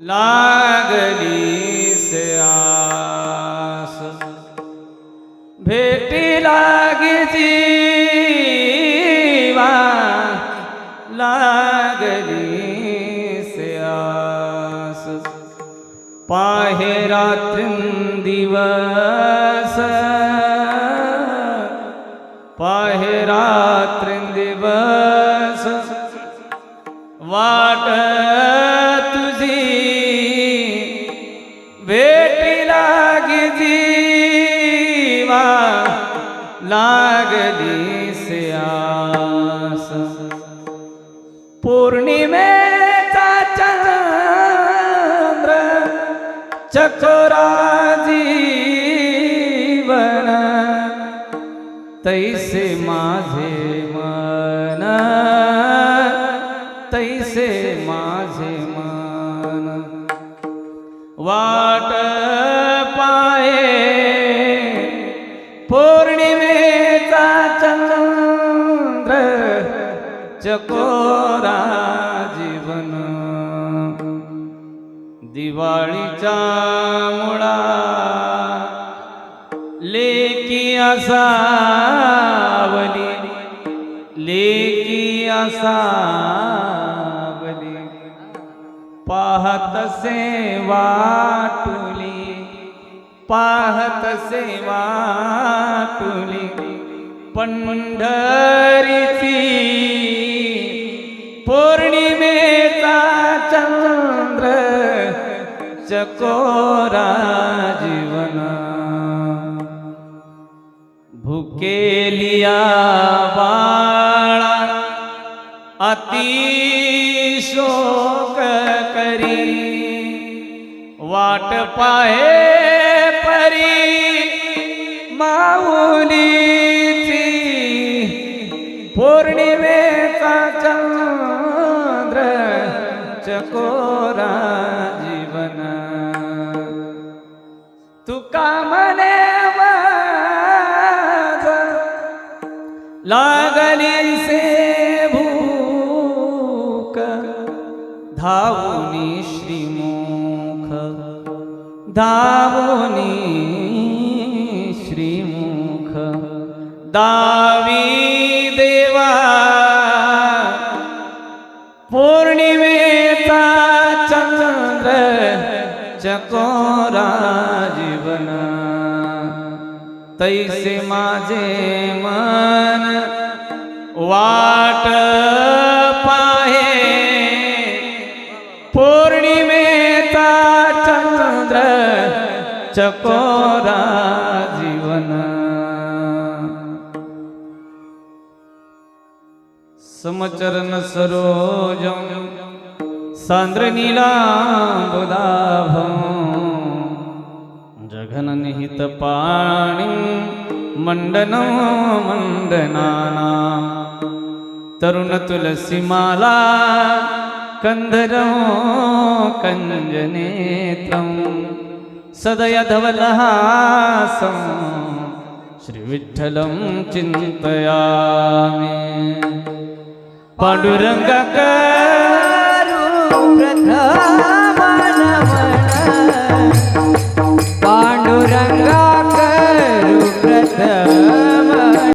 लागली से आस। भेटी लागी जीवा लागली से आस। पाहे रात्रिंदिवस पाहे रात्रिंदिवस लागली से आस। पौर्णिमेचा चंद्र चकोरा जीवन तैसे माझे मन। तैसे माझे मन। वाट कोरा जीवन. दिवाळीच्या मुळा लेकी असावली. लेकी असावली. पाहत सेवा वाटुली पाहत से वाटुली पंढरीची पौर्णिमेचा चंद्र चकोरा जीवन। भुकेलिया बाळा अति शोक करी। वाट पाहे चकोरा जीवन। तुका मने लागली से भूक धावुनी श्रीमुख धावुनी श्रीमुख दा चकोरा जीवन तैसे माझे मन वाट पाहे। पौर्णिमेचा चंद्र चकोरा जीवन समचरण सरोजम सांद्र नीलांबुदाभं जघननिहित मण्डनो मण्डनाना तरुणतुलसीमाला कन्धरो कञ्जनेत्रं सदयधवलहासं श्रीविठ्ठलं चिन्तयामि पाण्डुरङ्गक Oh.